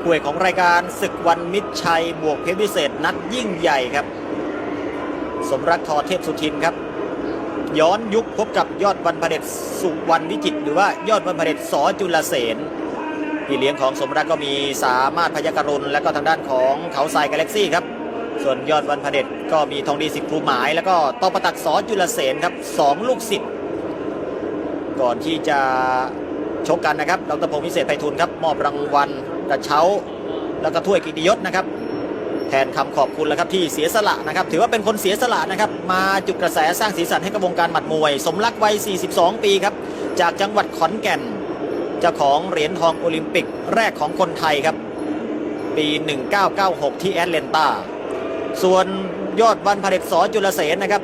คู่เอกของรายการศึกวันมิตรชัยบวกเพชรพิเศษนัดยิ่งใหญ่ครับ สมรักทอเทพสุทินครับ ย้อนยุคพบกับยอดวันพระเด็จสุวรรณวิจิต หรือว่ายอดวันพระเด็จสอจุลเสนพี่เลี้ยงของสมรักก็มีสามารถพยากรุณและก็ทางด้านของเขาทรายกาแล็กซี่ครับ ส่วนยอดวันพระเด็จก็มีทองดีสิทธิ์ภูหมาย แล้วก็ตอประตักสอจุลเสนครับสองลูกศิษย์ก่อนที่จะ ชกกันนะครับดรพงศ์วิเศษไพฑูรย์ครับมอบรางวัลกระเช้า แล้วก็ถ้วยกิติยศนะครับ แทนคำขอบคุณแล้วครับที่เสียสละนะครับ ถือว่าเป็นคนเสียสละนะครับ มาจุดกระแสสร้างสีสันให้กับวงการหมัดมวย สมรักวัย 42 ปีครับ จากจังหวัดขอนแก่นเจ้าของเหรียญทองโอลิมปิกแรกของคนไทยครับ ปี 1996 ที่แอตแลนตาส่วนยอดวันพระเดชสอจุลเสนนะครับ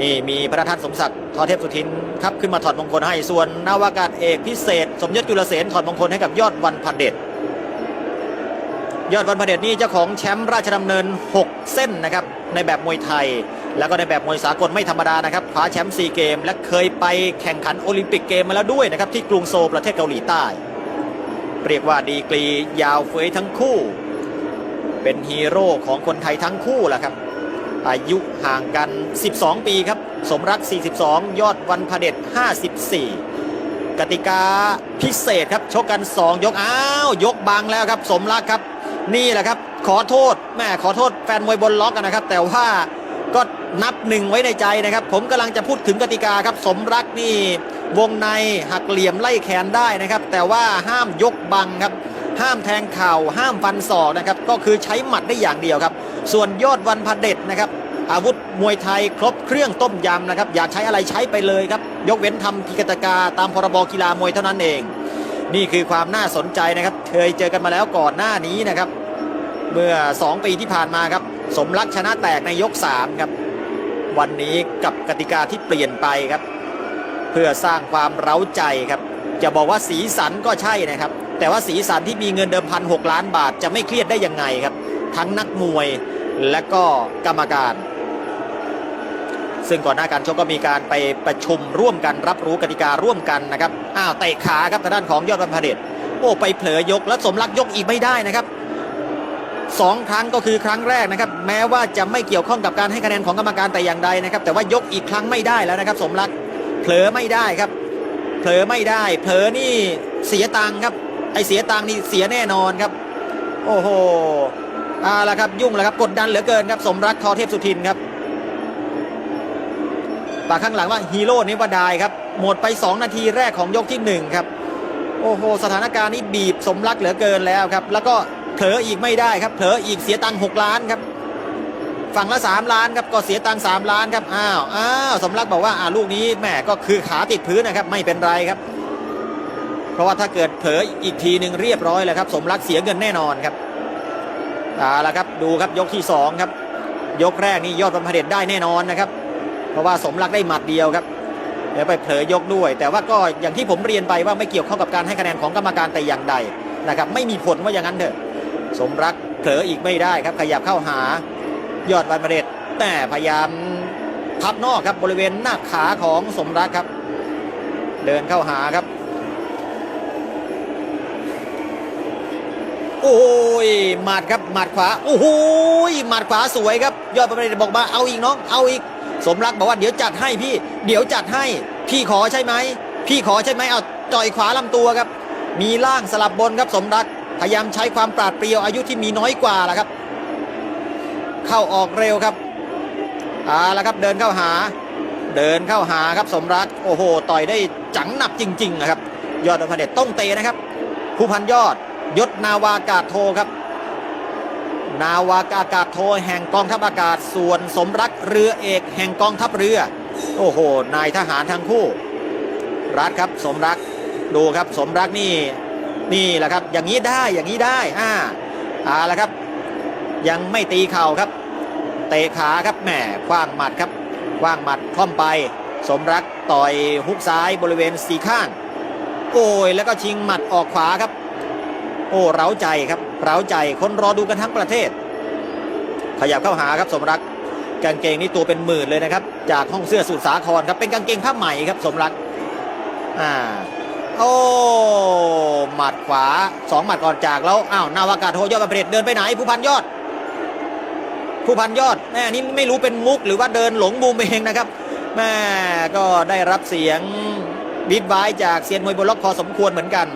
นี่มีพระท่านสมศักดิ์ทอเทพสุทินครับขึ้นมาถอดมงคลให้ส่วนนาวากาศเอกพิเศษ สมยศจุลเสนถอดมงคลให้กับยอดวันพระเดชยอดวันพระเดชนี่เจ้าของแชมป์ราชดำเนิน 6 เส้นนะครับในแบบมวยไทย แล้วก็ในแบบมวยสากลไม่ธรรมดานะครับคว้าแชมป์ซีเกม และเคยไปแข่งขันโอลิมปิกเกมมาแล้วด้วยนะครับที่กรุงโซลประเทศเกาหลีใต้ เรียกว่าดีกรียาวเฟ้ยทั้งคู่ เป็นฮีโร่ของคนไทยทั้งคู่แหละครับ อายุห่างกัน 12 ปีครับ สมรัก 42 ยอดวันพเดช54 กติกาพิเศษครับ ชกกัน 2 ยก อ้าว ยกบังแล้วครับ สมรักครับ นี่แหละครับ ขอโทษแม่ขอโทษแฟนมวยบนล็อกนะครับ แต่ว่าก็นับหนึ่งไว้ในใจนะครับ ผมกำลังจะพูดถึงกติกาครับ สมรักนี่ วงในหักเหลี่ยมไล่แขนได้นะครับ แต่ว่าห้ามยกบังครับ ห้ามแทงเข่าห้ามฟันศอกนะครับ ก็คือใช้หมัดได้อย่างเดียวครับ ส่วนยอดวันพระเด็จนะครับ อาวุธมวยไทยครบเครื่องต้มยำนะครับ อยากใช้อะไรใช้ไปเลยครับ ยกเว้นทำพิกตกาตามพรบกีฬามวยเท่านั้นเอง นี่คือความน่าสนใจนะครับ เคยเจอกันมาแล้วก่อนหน้านี้นะครับ เมื่อ 2 ปีที่ผ่านมาครับ สมรักชนะแตกในยก3ครับวันนี้กับกติกาที่เปลี่ยนไปครับ เพื่อสร้างความเร้าใจครับ จะบอกว่าสีสันก็ใช่นะครับ แต่ว่าสีสันที่มีเงินเดิมพันหล้านบาทจะไม่เครียดได้ยังไงครับ ทั้งนักมวยและก็กรรมการ ซึ่งก่อนหน้าการชกก็มีการไปประชุมร่วมกันรับรู้กติการ่วมกันนะครับอ้าวเตะขาครับทางด้านของยอดวันพเดชโอ้ไปเผลอยกและสมรักยกอีกไม่ได้นะครับสองครั้งก็คือครั้งแรกนะครับ แม้ว่าจะไม่เกี่ยวข้องกับการให้คะแนนของกรรมการแต่อย่างใดนะครับ แต่ว่ายกอีกครั้งไม่ได้แล้วนะครับ สมรักเผลอไม่ได้ครับเผลอไม่ได้เผลอนี่เสียตังค์ครับไอเสียตังค์นี่เสียแน่นอนครับ โอ้โห อาละครับยุ่งแล้วครับกดดันเหลือเกินครับสมรักทอเทพสุทินครับปากข้างหลังว่าฮีโร่นิวดายครับหมดไป 2 นาทีแรกของยกที่ 1 ครับโอ้โหสถานการณ์นี้บีบสมรักเหลือเกินแล้วครับ แล้วก็เผลออีกไม่ได้ครับเผลออีกเสียตังค์6ล้านครับฝั่งละ 3 ล้านครับก็เสียตังค์3ล้านครับอ้าวอ้าวสมรักบอกว่าอ่าลูกนี้แหมก็คือขาติดพื้นนะครับไม่เป็นไรครับ เพราะว่าถ้าเกิดเผลออีกทีหนึ่งเรียบร้อยแล้วครับ สมรักเสียเงินแน่นอนครับ เอาละครับดูครับยกที่2ครับยกแรกนี่ยอดบรรพเดชได้แน่นอนนะครับ เพราะว่าสมรักได้หมัดเดียวครับเดี๋ยวไปเผลอยกด้วย แต่ว่าก็อย่างที่ผมเรียนไปว่าไม่เกี่ยวข้องกับการให้คะแนนของกรรมการแต่อย่างใดนะครับไม่มีผลว่าอย่างนั้นเถอะ สมรักเผลออีกไม่ได้ครับขยับเข้าหายอดวันพระเดชแต่พยายามพับนอกครับบริเวณหน้าขาของสมรักครับ เดินเข้าหาครับ โอ้ยหมัดครับหมัดขวาโอ้โหหมัดขวาสวยครับ ยอดประเดชบอกมาเอาอีกน้องเอาอีก สมรักบอกว่าเดี๋ยวจัดให้พี่ เดี๋ยวจัดให้ พี่ขอใช่ไหมพี่ขอใช่ไหมเอาจ่อยขวาลำตัวครับ มีล่างสลับบนครับสมรักพยายามใช้ความปราดเปรียวอายุที่มีน้อยกว่าแหละครับ เข้าออกเร็วครับเอาละครับเดินเข้าหา เดินเข้าหาครับสมรักโอ้โห ต่อยได้จังหนับจริงๆนะครับ ยอดพระเดชต้องเตะนะครับ ผู้พันยอด ยศนาวากาศโทครับ นาวากาศโทแห่งกองทัพอากาศส่วนสมรักเรือเอกแห่งกองทัพเรือ โอ้โห นายทหารทั้งคู่ รัฐครับสมรักดูครับสมรักนี่นี่แหละครับ อย่างนี้ได้อย่างนี้ได้อ่าเอาละครับ ยังไม่ตีเข่าครับ เตะขาครับแหมคว้างหมัดครับคว้างหมัดคล่อมไป สมรักต่อยฮุกซ้ายบริเวณสีข้าง โอ้ยแล้วก็ชิงหมัดออกขวาครับ โอ้เร้าใจครับเร้าใจคนรอดูกันทั้งประเทศ ขยับเข้าหาครับสมรักกางเกงนี่ตัวเป็นหมื่นเลยนะครับ จากห้องเสื้อสุดสาครครับเป็นกางเกงผ้าไหมครับสมรักอ่าโอ้หมัดขวาสองหมัดก่อนจากแล้วอ้าวนาวากาโทยอดประเดชเดินไปไหนผู้พันยอด ผู้พันยอดแม่นี่ไม่รู้เป็นมุกหรือว่าเดินหลงมุมเองนะครับแม่ก็ได้รับเสียงบีดบายจากเซียนมวยบนล็อกพอสมควรเหมือนกัน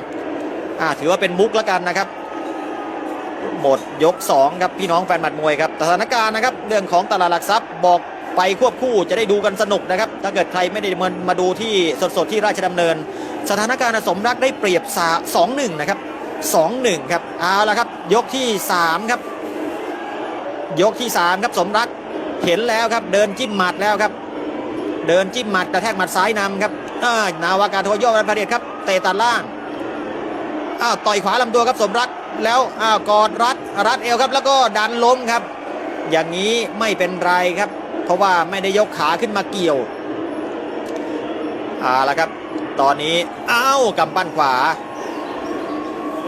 อ่าถือว่าเป็นมุกแล้วกันนะครับ หมดยก2ครับพี่น้องแฟนหมัดมวยครับสถานการณ์นะครับ เรื่องของตลาดหลักทรัพย์บอกไปควบคู่จะได้ดูกันสนุกนะครับ ถ้าเกิดใครไม่ได้มามาดูที่สดๆที่ราชดำเนิน สถานการณ์สมรักได้เปรียบสองหนึ่งนะครับสองหนึ่งครับเอาละครับ ยกที่3ครับ ยกที่3ครับสมรักเห็นแล้วครับ เดินจิ้มหมัดแล้วครับ เดินจิ้มหมัดกระแทกหมัดซ้ายนำครับอ่านาวากาโทโยกันพเดชครับเตะตัดล่าง อ้าวต่อยขวาลำตัวครับสมรักแล้วอ้าวกอดรัดรัดเอวครับ แล้วก็ดันล้มครับ อย่างนี้ไม่เป็นไรครับ เพราะว่าไม่ได้ยกขาขึ้นมาเกี่ยวเอาละครับ ตอนนี้อ้าวกำปั้นขวา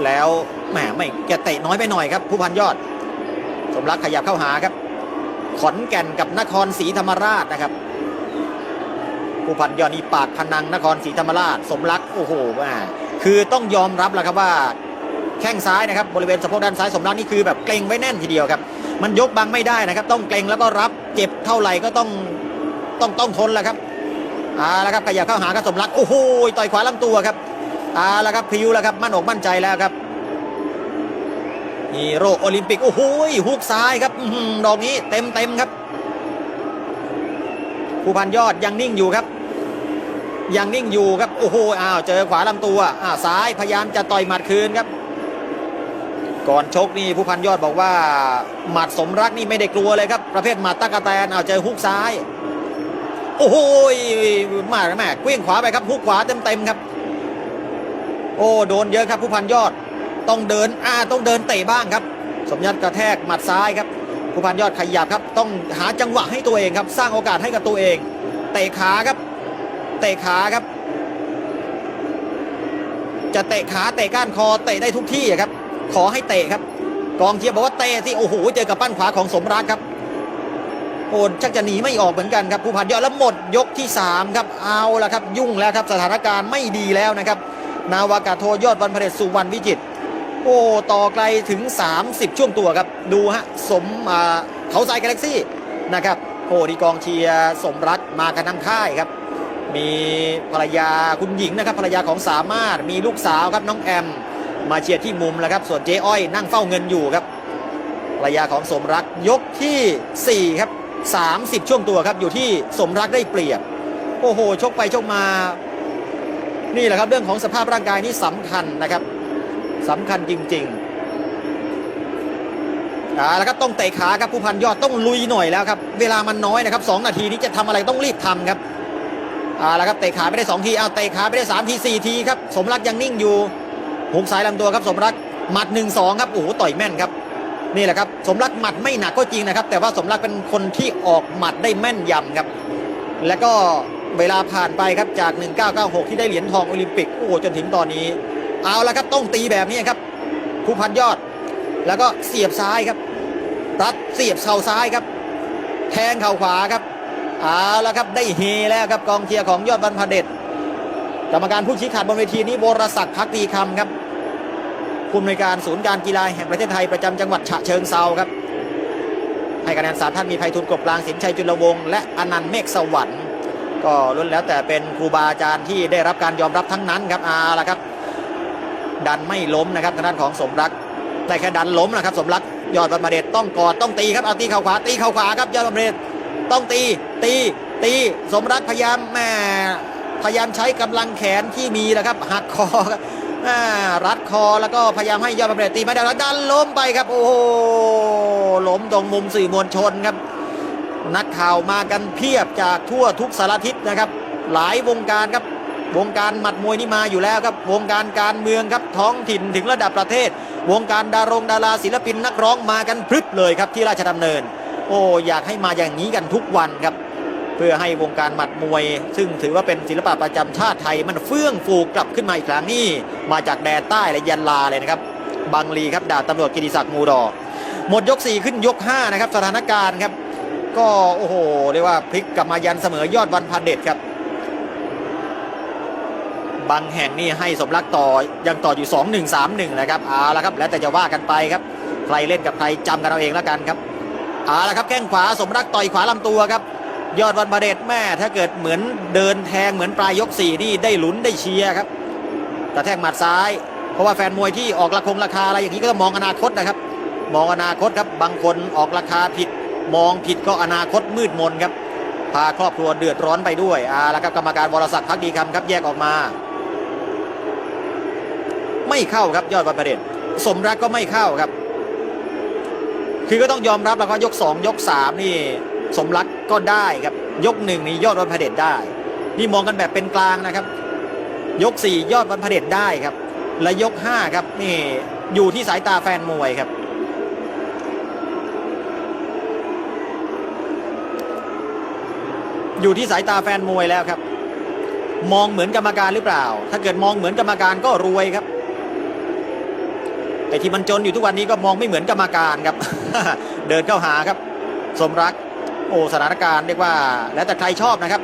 แล้วแหมไม่แกเตะน้อยไปหน่อยครับ ผู้พันยอด สมรักขยับเข้าหาครับ ขอนแก่นกับนครศรีธรรมราชนะครับผู้พันยอดนี่ปากพนังนครศรีธรรมราช สมรักโอ้โหแม่ คือต้องยอมรับแล้วครับว่าแข้งซ้ายนะครับบริเวณสะโพกด้านซ้ายสมรักนี่คือแบบเกรงไว้แน่นทีเดียวครับ มันยกบังไม่ได้นะครับ ต้องเกรงแล้วก็รับเจ็บเท่าไหร่ก็ต้องต้องต้องทนแหละครับเอาละครับขยับเข้าหาครับสมรักโอ้โหต่อยขวาลำตัวครับเอาละครับพิ้วแล้วครับมั่นอกมั่นใจแล้วครับฮีโร่โอลิมปิกโอ้โหฮุกซ้ายครับดอกนี้เต็มเต็มครับ ผู้พันยอดยังนิ่งอยู่ครับ ยังนิ่งอยู่ครับโอ้โหอ้าวเจอขวาลำตัวอ้าวซ้ายพยายามจะต่อยหมัดคืนครับ ก่อนชกนี่ผู้พันยอดบอกว่า หมัดสมรักนี่ไม่ได้กลัวเลยครับ ประเภทหมัดตะกะแตนเอาวเจอฮุกซ้าย โอ้โหมาแม่เกลี้ยงขวาไปครับฮุกขวาเต็มๆครับ โอ้โดนเยอะครับผู้พันยอดต้องเดินอ่าต้องเดินเตะบ้างครับ สมยัดกระแทกหมัดซ้ายครับผู้พันยอดขยับครับ ต้องหาจังหวะให้ตัวเองครับ สร้างโอกาสให้กับตัวเองเตะขาครับ เตะขาครับ จะเตะขาเตะก้านคอเตะได้ทุกที่อะครับ ขอให้เตะครับ กองเชียร์บอกว่าเตะที่โอ้โหเจอกับปั้นขวาของสมรักครับโอ้ชักจะหนีไม่ออกเหมือนกันครับผู้พันยอดแล้วหมดยกที่ 3 ครับเอาละครับ ยุ่งแล้วครับสถานการณ์ไม่ดีแล้วนะครับ นาวากาโทยอดวันพเดชสุวรรณวิจิตโอ้ต่อไกลถึง 30 ช่วงตัวครับ ดูฮะสมอ่าเขาทรายกาแล็กซี่นะครับโอ้ดีกองเชียร์สมรักมากันทั้งค่ายครับ มีภรรยาคุณหญิงนะครับภรรยาของสามารถมีลูกสาวครับน้องแอม มาเชียร์ที่มุมแล้วครับส่วนเจ๊อ้อยนั่งเฝ้าเงินอยู่ครับภรรยาของสมรักยกที่ 4 ครับ 30 ช่วงตัวครับอยู่ที่สมรักได้เปรียบ โอ้โห ชกไปชกมา นี่แหละครับเรื่องของสภาพร่างกายนี่สำคัญนะครับสำคัญจริงๆอ่าแล้วครับต้องเตะขาครับผู้พันยอดต้องลุยหน่อยแล้วครับ เวลามันน้อยนะครับ2นาทีนี้จะทำอะไรต้องรีบทำครับ อ่าแล้วครับเตะขาไปได้ 2 ทีเอาเตะขาไปได้ 3 ที 4 ทีครับสมรักยังนิ่งอยู่หุกซ้ายลำตัวครับสมรักหมัด1นสองครับโอ้โหต่อยแม่นครับนี่แหละครับสมรักหมัดไม่หนักก็จริงนะครับ แต่ว่าสมรักเป็นคนที่ออกหมัดได้แม่นยำครับ แล้วก็เวลาผ่านไปครับจาก 1996 ที่ได้เหรียญทองโอลิมปิกโอ้โหจนถึงตอนนี้ เอาละครับต้องตีแบบนี้ครับผู้พันยอด แล้วก็เสียบซ้ายครับรัดเสียบเข่าซ้ายครับ แทงเข่าขวาครับ เอาละครับได้เฮแล้วครับกองเชียร์ของยอดบรรพเดชกรรมการผู้ชี้ขาดบนเวทีนี้วรศักดิ์พักดีคำครับผู้อำนวยการศูนย์การกีฬาแห่งประเทศไทยประจำจังหวัดฉะเชิงเซาครับ ให้คะแนนสามท่านมีภัยทุนกบกลางสินชัยจุลวงศ์และอนันต์เมฆสวรรค์ก็ล้วนแล้วแต่เป็นครูบาอาจารย์ที่ได้รับการยอมรับทั้งนั้นครับเอาละครับ ดันไม่ล้มนะครับทางด้านของสมรักได้แค่ดันล้มนะครับ สมรักยอดบรรพเดชต้องกอดต้องตีครับเอาตีเข่าขวาตีเข่าขวาครับยอดบรรพเดช ต้องตี ตี ตี สมรักพยายามแม่พยายามใช้กำลังแขนที่มีนะครับหักคอรัดคอแล้วก็พยายามให้ยอดบำเรตีไม่ได้แล้วดันล้มไปครับ โอ้โหล้มตรงมุมสื่อมวลชนครับ นักข่าวมากันเพียบจากทั่วทุกสารทิศนะครับ หลายวงการครับ วงการหมัดมวยนี่มาอยู่แล้วครับ วงการการเมืองครับท้องถิ่นถึงระดับประเทศ วงการดารงดาราศิลปินนักร้องมากันพรึบเลยครับที่ราชดำเนิน อ้อยากให้มาอย่างนี้กันทุกวันครับ เพื่อให้วงการหมัดมวย ซึ่งถือว่าเป็นศิลปะประจำชาติไทยมันเฟื่องฟูกลับขึ้นมาอีกครั้งนี่มาจากแดนใต้และยันลาเลยนะครับบางลีครับดาบตำรวจกิติศักดิ์มูดอหมดยก 4 ขึ้นยก 5 นะครับ สถานการณ์ครับ ก็โอ้โหเรียกว่าพลิกกลับมายันเสมอยอดวันพันเด็ดครับบางแห่งนี่ให้สมรักต่อยังต่ออยู่ 2 1 3 1 นะครับเอาละครับ แล้วแต่จะว่ากันไปครับ ใครเล่นกับใครจำกันเอาเองแล้วกันครับ เอาละครับแข้งขวาสมรักต่อยขวาลำตัวครับ ยอดวันประเดชแม่ถ้าเกิดเหมือนเดินแทงเหมือนปลายยกสี่นี่ได้ลุ้นได้เชียร์ครับกระแทกหมัดซ้าย เพราะว่าแฟนมวยที่ออกราคงราคาอะไรอย่างนี้ก็ต้องมองอนาคตนะครับ มองอนาคตครับบางคนออกราคาผิด มองผิดก็อนาคตมืดมนครับ พาครอบครัวเดือดร้อนไปด้วยอ่าแล้วครับกรรมการวรศักดิ์พักดีคำครับแยกออกมา ไม่เข้าครับยอดวันประเดชสมรักก็ไม่เข้าครับ คือก็ต้องยอมรับแล้วว่ายก 2 ยก 3 นี่สมรักก็ได้ครับ ยกหนึ่งนี่ยอดวันพเดชได้ นี่มองกันแบบเป็นกลางนะครับ ยก 4 ยอดวันพเดชได้ครับ และยก 5 ครับนี่อยู่ที่สายตาแฟนมวยครับอยู่ที่สายตาแฟนมวยแล้วครับ มองเหมือนกรรมการหรือเปล่า ถ้าเกิดมองเหมือนกรรมการก็รวยครับ แต่ที่มันจนอยู่ทุกวันนี้ก็มองไม่เหมือนกรรมการครับ เดินเข้าหาครับ สมรัก โอ้สถานการณ์เรียกว่า แล้วแต่ใครชอบนะครับ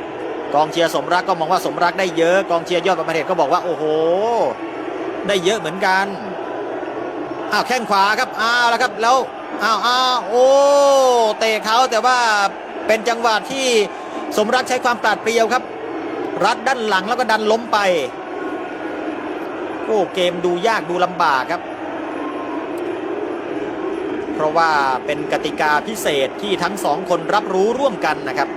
กองเชียร์สมรักก็มองว่าสมรักได้เยอะ กองเชียร์ยอดประเทศก็บอกว่าโอ้โห ได้เยอะเหมือนกันอ้าวแข้งขวาครับอ้าวแล้วครับแล้วอ้าวอ้าวโอ้เตะเขาแต่ว่าเป็นจังหวะที่สมรักใช้ความปราดเปรียวครับ รัดด้านหลังแล้วก็ดันล้มไป โอ้เกมดูยากดูลำบากครับ เพราะว่าเป็นกติกาพิเศษที่ทั้งสองคนรับรู้ร่วมกันนะครับ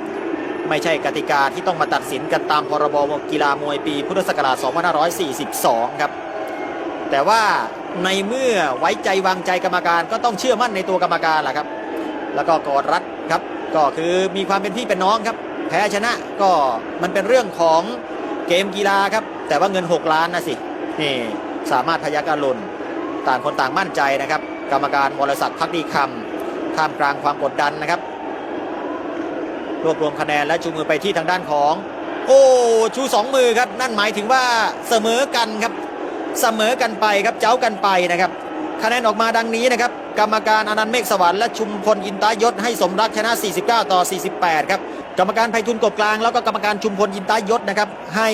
ไม่ใช่กติกาที่ต้องมาตัดสินกันตามพรบกีฬามวยปี พุทธศักราช 2542 ครับ แต่ว่าในเมื่อไว้ใจวางใจกรรมการก็ต้องเชื่อมั่นในตัวกรรมการแหละครับ แล้วก็กอดรัดครับ ก็คือมีความเป็นพี่เป็นน้องครับ แพ้ชนะก็มันเป็นเรื่องของเกมกีฬาครับ แต่ว่าเงิน 6 ล้านนะสินี่สามารถพยักอรุณต่างคนต่างมั่นใจนะครับ กรรมการวรศักดิ์พักดีคำท่ามกลางความกดดันนะครับ รวบรวมคะแนนและชูมือไปที่ทางด้านของ โอ้ชูสองมือครับ นั่นหมายถึงว่าเสมอกันครับเสมอกันไปครับเจ้ากันไปนะครับ คะแนนออกมาดังนี้นะครับ กรรมการอนันต์เมฆสวรรค์และชุมพลอินตายศให้สมรักชนะ 49 ต่อ 48 ครับ กรรมการไพฑุลกบกลางแล้วก็กรรมการชุมพลอินตายศนะครับ ให้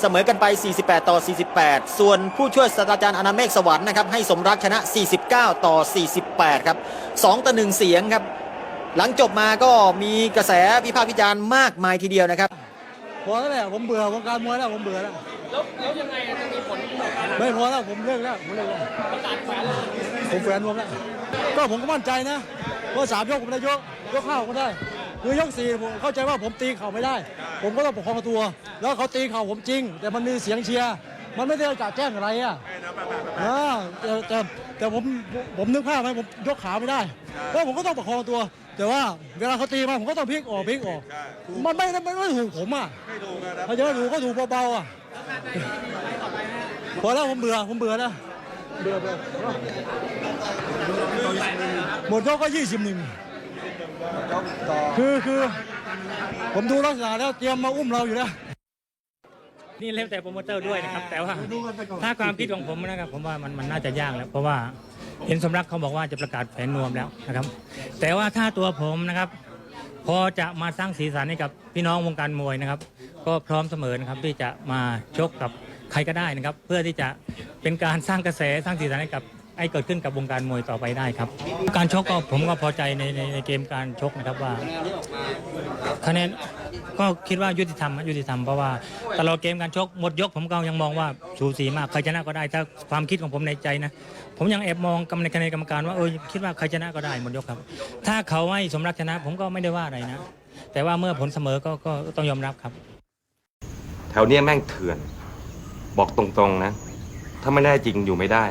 เสมอกันไป 48 ต่อ 48 ส่วนผู้ช่วยศาสตราจารย์อนันต์เมฆสวรรค์นะครับให้สมรักชนะ 49 ต่อ 48 ครับ 2 ต่อ 1 เสียงครับ หลังจบมาก็มีกระแสวิพากษ์วิจารณ์มากมายทีเดียวนะครับพอแล้วแหละผมเบื่อวงการมวยแล้วผมเบื่อแล้วแล้วแล้วยังไงอะจะมีผลต่อการไม่พอแล้วผมเลิกแล้วผมเลิกแล้วประกาศแขวนเลยผมแฟนผมแล้วก็ผมก็มั่นใจนะว่าสามยกผมได้ยกยกข้าวก็ได้ คือยกสี่ผมเข้าใจว่าผมตีเข่าไม่ได้ ผมก็ต้องประคองตัว แล้วเขาตีเข่าผมจริง แต่มันมีเสียงเชียร์มันไม่ได้จ่าแจ้งอะไรอะอ่าแต่แต่แต่ผมผมนึกภาพไหมผมยกขาไม่ได้แล้วผมก็ต้องประคองตัว แต่ว่าเวลาเขาตีมาผมก็ต้องพลิกออกพลิกออก มันไม่ไม่ไม่ถูกผมอะเขาจะถูกก็ถูกเบาๆอะพอแล้วผมเบื่อผมเบื่อแล้วเบื่อเบื่อหมดยกก็ยี่สิบหนึ่ง คือคือผมดูลักษณะแล้วเตรียมมาอุ้มเราอยู่แล้วนี่แล้วแต่โปรโมเตอร์ด้วยนะครับ แต่ว่าถ้าความคิดของผมนะครับ ผมว่ามันมันน่าจะยากแล้ว เพราะว่าเห็นสมรักเขาบอกว่าจะประกาศแผนนวมแล้วนะครับ แต่ว่าถ้าตัวผมนะครับ พอจะมาสร้างสีสันให้กับพี่น้องวงการมวยนะครับ ก็พร้อมเสมอนะครับที่จะมาชกกับใครก็ได้นะครับ เพื่อที่จะเป็นการสร้างกระแสสร้างสีสันให้กับ ไอ้เกิดขึ้นกับวงการมวยต่อไปได้ครับ การชกก็ผมก็พอใจในในในเกมการชกนะครับว่าคะแนนก็คิดว่ายุติธรรมยุติธรรมเพราะว่าตลอดเกมการชกหมดยกผมก็ยังมองว่าสูสีมากใครชนะก็ได้ถ้าความคิดของผมในใจนะผมยังแอบมองกรรมในคะแนนกรรมการว่าเออคิดว่าใครชนะก็ได้หมดยกครับ ถ้าเขาให้สมรักชนะ ผมก็ไม่ได้ว่าอะไรนะ แต่ว่าเมื่อผลเสมอก็ก็ต้องยอมรับครับ แถวเนี้ยแม่งเถื่อน บอกตรงๆนะ ถ้าไม่ได้จริงอยู่ไม่ได้